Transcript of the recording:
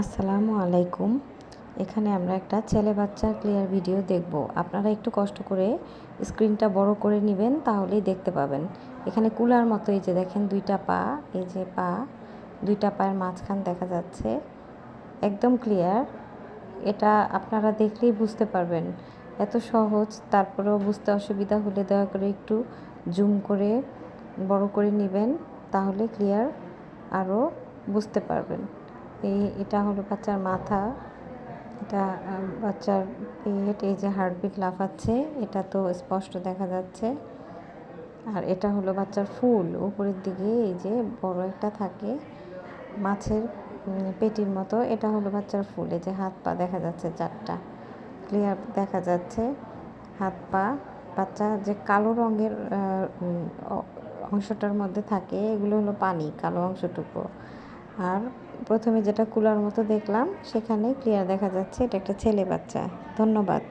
আসসালামু আলাইকুম। এখানে আমরা একটা ছেলে বাচ্চার ক্লিয়ার ভিডিও দেখব। আপনারা একটু কষ্ট করে স্ক্রিনটা বড় করে নেবেন, তাহলেই দেখতে পাবেন। এখানে কুলার মতো, এই যে দেখেন দুইটা পা, এই যে পা, দুইটা পায়ের মাঝখান দেখা যাচ্ছে। একদম ক্লিয়ার এটা আপনারা দেখলেই বুঝতে পারবেন। এত সহজ, তারপরেও বুঝতে অসুবিধা হলে দয়া করে একটু জুম করে, বড় করে নেবেন, তাহলে ক্লিয়ার আরও বুঝতে পারবেন। এই, এটা হলো বাচ্চার মাথা। এটা বাচ্চার পেট, এই যে হার্টবিট লাফাচ্ছে, এটা তো স্পষ্ট দেখা যাচ্ছে। আর এটা হলো বাচ্চার ফুল, উপরের দিকে এই যে বড় একটা থাকে মাছের পেটির মতো। এটা হলো বাচ্চার ফুল, এই যে হাত পা দেখা যাচ্ছে চারটা। ক্লিয়ার দেখা যাচ্ছে, হাত পা। বাচ্চা যে কালো রঙের অংশটার মধ্যে থাকে, এগুলো হলো পানি, কালো অংশটুকু। আর প্রথমে যেটা কুলার মতো দেখলাম সেখানে ক্লিয়ার দেখা যাচ্ছে এটা একটা ছেলে বাচ্চা। ধন্যবাদ।